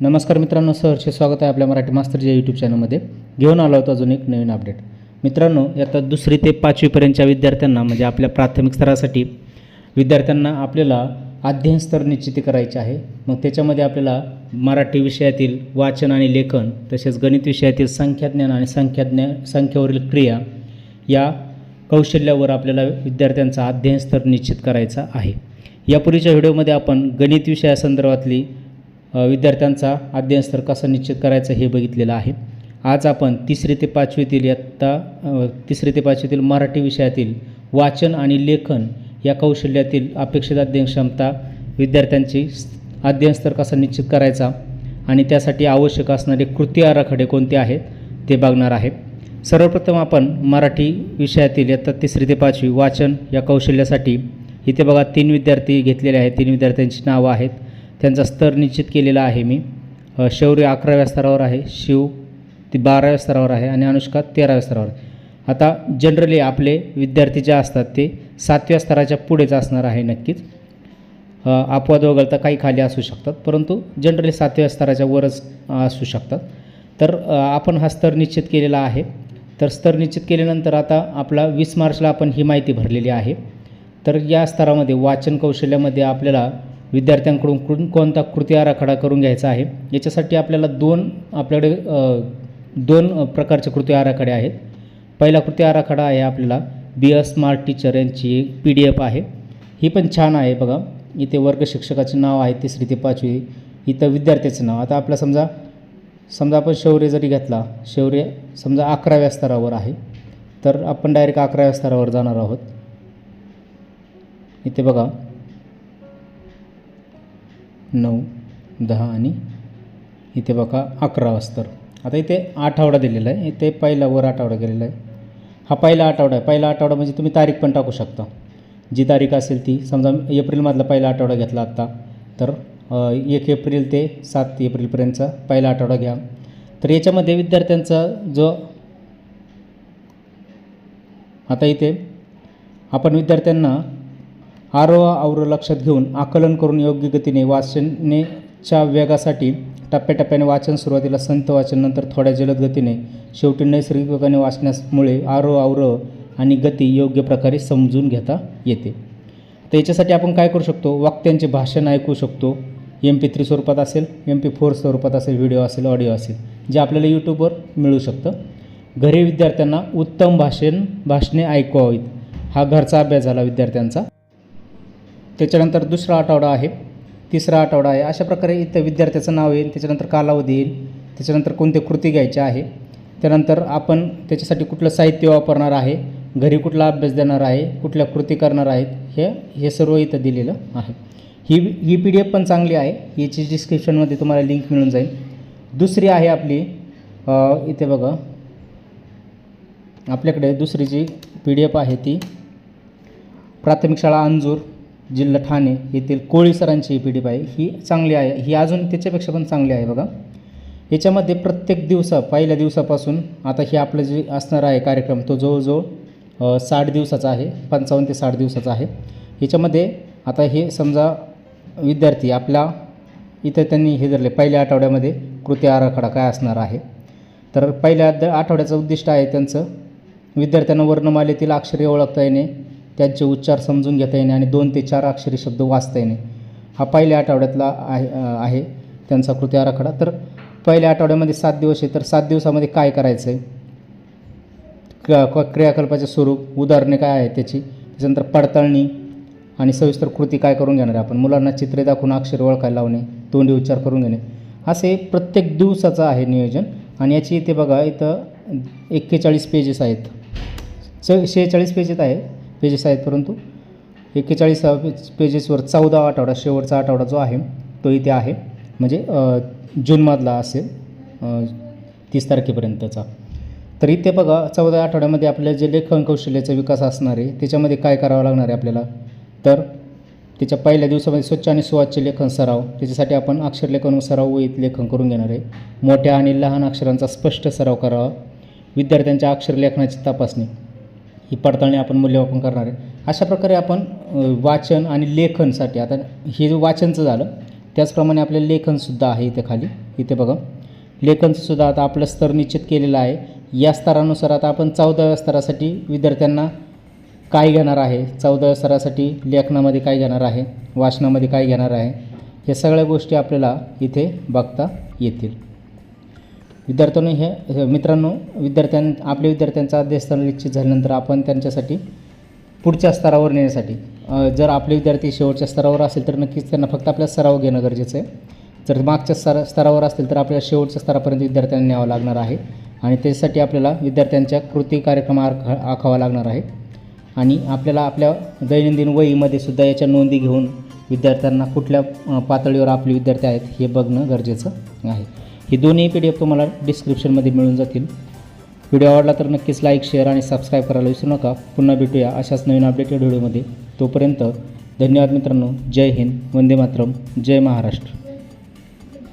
नमस्कार मित्रांनो सहर्ष स्वागत आहे आपल्या मराठी मास्तरच्या यूट्यूब चॅनलमध्ये घेऊन आलो होतो अजून एक नवीन अपडेट मित्रांनो आता दुसरी ते पाचवीपर्यंतच्या विद्यार्थ्यांना म्हणजे आपल्या प्राथमिक स्तरासाठी विद्यार्थ्यांना आपल्याला अध्ययन स्तर निश्चिती करायचे आहे. मग त्याच्यामध्ये आपल्याला मराठी विषयातील वाचन आणि लेखन तसेच गणित विषयातील संख्याज्ञान आणि संख्याज्ञा संख्येवरील क्रिया या कौशल्यावर आपल्याला विद्यार्थ्यांचा अध्ययन स्तर निश्चित करायचा आहे. यापूर्वीच्या व्हिडिओमध्ये आपण गणित विषयासंदर्भातली विद्यार्थ्यांचा अध्ययन स्तर कसा निश्चित करायचा हे बघितलेलं आहे. आज आपण तिसरी ते पाचवीतील इयत्ता तिसरी ते पाचवीतील मराठी विषयातील वाचन आणि लेखन या कौशल्यातील अपेक्षित अध्ययन क्षमता विद्यार्थ्यांची स- अध्ययन स्तर कसा निश्चित करायचा आणि त्यासाठी आवश्यक असणारे कृती आराखडे कोणते आहेत ते बघणार आहे. सर्वप्रथम आपण मराठी विषयातील इयत्ता तिसरी ते पाचवी वाचन या कौशल्यासाठी इथे बघा तीन विद्यार्थी घेतलेले आहेत. तीन विद्यार्थ्यांची नावं आहेत. त्यांचा स्तर निश्चित केलेला आहे मी. शौर्य अकराव्या स्तरावर आहे शिव ती बाराव्या स्तरावर आहे आणि अनुष्का तेराव्या स्तरावर आहे. आता जनरली आपले विद्यार्थी जे असतात ते सातव्या स्तराच्या पुढेच असणार आहे नक्कीच. अपवाद वगळता काही खाली असू शकतात परंतु जनरली सातव्या स्तराच्या वरच असू शकतात. तर आपण हा स्तर निश्चित केलेला आहे. तर स्तर निश्चित केल्यानंतर आता आपला वीस मार्चला आपण ही माहिती भरलेली आहे. तर या स्तरामध्ये वाचन कौशल्यामध्ये आपल्याला विद्यार्थ्यांकडून कोण कोणता कृती आराखडा करून घ्यायचा आहे? याच्यासाठी आपल्याला दोन आपल्याकडे दोन प्रकारचे कृती आराखडे आहेत. पहिला कृती आराखडा आहे आपल्याला बी अ स्मार्ट टीचर यांची पी डी एफ आहे. ही पण छान आहे बघा. इथे वर्ग शिक्षकाचे नाव आहे तिसरी ते पाचवी. इथं विद्यार्थ्याचं नाव. आता आपला समजा समजा आपण शौर्य जरी घेतला शौर्य समजा अकराव्या स्तरावर आहे. तर आपण डायरेक्ट अकराव्या स्तरावर जाणार आहोत. इथे बघा. नऊ दहा आणि इथे बघा अकरा वाजता. आता इथे आठवडा दिलेला आहे. इथे पहिला वर आठवडा गेलेला आहे. हा पहिला आठवडा आहे. पहिला आठवडा म्हणजे तुम्ही तारीख पण टाकू शकता. जी तारीख असेल ती समजा एप्रिलमधला पहिला आठवडा घेतला आत्ता तर एक एप्रिल ते सात एप्रिलपर्यंतचा पहिला आठवडा घ्या. तर याच्यामध्ये विद्यार्थ्यांचा जो आता इथे आपण विद्यार्थ्यांना आरोह आवर लक्षात घेऊन आकलन करून योग्य गतीने वाचनेच्या वेगासाठी टप्प्याटप्प्याने वाचन सुरुवातीला संत वाचन नंतर थोड्या जलद गतीने. शेवटी नैसर्गिक वेगाने वाचण्यामुळे आरोह आवर आणि गती योग्य प्रकारे समजून घेता येते. तर याच्यासाठी आपण काय करू शकतो? वाक्यांचे भाषण ऐकू शकतो. एम पी थ्री स्वरूपात असेल एम पी फोर स्वरूपात असेल व्हिडिओ असेल ऑडिओ असेल जे आपल्याला यूट्यूबवर मिळू शकतं. घरी विद्यार्थ्यांना उत्तम भाषण भाषणे ऐकवावीत. हा घरचा अभ्यास झाला विद्यार्थ्यांचा. त्याच्यानंतर दुसरा आठवडा आहे तिसरा आठवडा आहे. अशा प्रकारे इथं विद्यार्थ्याचं नाव येईल त्याच्यानंतर कालावधी येईल त्याच्यानंतर कोणते कृती घ्यायचे आहे त्यानंतर आपण त्याच्यासाठी कुठलं साहित्य वापरणार आहे घरी कुठला अभ्यास देणार आहे कुठल्या कृती करणार आहेत हे हे सर्व इथं दिलेलं आहे. ही ही पी डी एफ पण चांगली आहे याची डिस्क्रिप्शनमध्ये तुम्हाला लिंक मिळून जाईल. दुसरी आहे आपली इथे बघा. आपल्याकडे दुसरी जी पी डी एफ आहे ती. प्राथमिक शाळा अंजूर. जिल्हा ठाणे येथील कोळी सरांची पी डी आहे ही चांगली आहे. ही अजून त्याच्यापेक्षा पण चांगली आहे बघा. याच्यामध्ये प्रत्येक दिवसा पहिल्या दिवसापासून आता हे आपलं जे असणार आहे कार्यक्रम तो जवळजवळ साठ दिवसाचा आहे. पंचावन्न ते साठ दिवसाचा आहे. याच्यामध्ये आता हे समजा विद्यार्थी आपला इथं त्यांनी हे धरले. पहिल्या आठवड्यामध्ये कृती आराखडा काय असणार आहे? तर पहिल्या द- आठवड्याचं उद्दिष्ट आहे त्यांचं. विद्यार्थ्यांना वर्णमालेतील अक्षरे ओळखता येणे. त्यांचे उच्चार समजून घेता येणे आणि दोन ते चार अक्षरी शब्द वाचता येणे. हा पहिल्या आठवड्यातला आहे आहे त्यांचा कृती आराखडा. तर पहिल्या आठवड्यामध्ये सात दिवस आहे तर सात दिवसामध्ये काय करायचं आहे क क- क्रियाकल्पाचे स्वरूप उदाहरणे काय आहेत त्याची? त्याच्यानंतर पडताळणी आणि सविस्तर कृती काय करून घेणार आहे आपण? मुलांना चित्रे दाखवून अक्षर ओळखायला लावणे तोंडी उच्चार करून घेणे. असे प्रत्येक दिवसाचं आहे नियोजन आणि याची इथे बघा इथं एक्केचाळीस पेजेस आहेत. च शेहेचाळीस पेजेस आहे पेजेस आहेत परंतु एक्केचाळीस पेजेसवर चौदा आठवडा शेवटचा आठवडा जो आहे तो इथे आहे. म्हणजे जूनमधला असेल तीस तारखेपर्यंतचा. तर इथे बघा चौदा आठवड्यामध्ये आपल्या जे लेखन कौशल्याचा विकास असणार आहे त्याच्यामध्ये काय करावं लागणार आहे आपल्याला? तर त्याच्या पहिल्या दिवसामध्ये स्वच्छ आणि सुवाच्य लेखन सराव त्याच्यासाठी आपण अक्षरलेखन व सराव वहीत लेखन करून घेणार आहे. मोठ्या आणि लहान अक्षरांचा स्पष्ट सराव करावा. विद्यार्थ्यांच्या अक्षर लेखनाची तपासणी. ही पडताळणी आपण मूल्यमापन करणार आहे. अशा प्रकारे आपण वाचन आणि लेखनसाठी आता हे जे वाचनचं झालं त्याचप्रमाणे आपलं लेखनसुद्धा आहे इथे खाली. इथे बघा. लेखनसुद्धा आता आपलं स्तर निश्चित केलेलं आहे. या स्तरानुसार आता आपण चौदाव्या स्तरासाठी विद्यार्थ्यांना काय घेणार आहे? चौदाव्या स्तरासाठी लेखनामध्ये काय घेणार आहे? वाचनामध्ये काय घेणार आहे? हे सगळ्या गोष्टी आपल्याला इथे बघता येतील. विद्यार्थ्यांनी हे मित्रांनो विद्यार्थ्यां आपल्या विद्यार्थ्यांचा अध्ययन निश्चित झाल्यानंतर आपण त्यांच्यासाठी पुढच्या स्तरावर नेण्यासाठी जर आपले विद्यार्थी शेवटच्या स्तरावर असेल तर नक्कीच त्यांना फक्त आपल्या सराव घेणं गरजेचं आहे. जर मागच्या स्तर स्तरावर असतील तर आपल्याला शेवटच्या स्तरापर्यंत विद्यार्थ्यांना न्यावं लागणार आहे आणि त्यासाठी आपल्याला विद्यार्थ्यांच्या कृती कार्यक्रम आख आखावा लागणार आहे. आणि आपल्याला आपल्या दैनंदिन वहीमध्ये सुद्धा याच्या नोंदी घेऊन विद्यार्थ्यांना कुठल्या पातळीवर आपले विद्यार्थी आहेत हे बघणं गरजेचं आहे. ही दोन्ही पी डी एफ तुम्हाला डिस्क्रिप्शनमध्ये मिळून जातील. व्हिडिओ आवडला तर नक्कीच लाईक शेअर आणि सबस्क्राईब करायला विसरू नका. पुन्हा भेटूया अशाच नवीन अपडेटेड व्हिडिओमध्ये तोपर्यंत धन्यवाद मित्रांनो. जय हिंद. वंदे मातरम. जय महाराष्ट्र.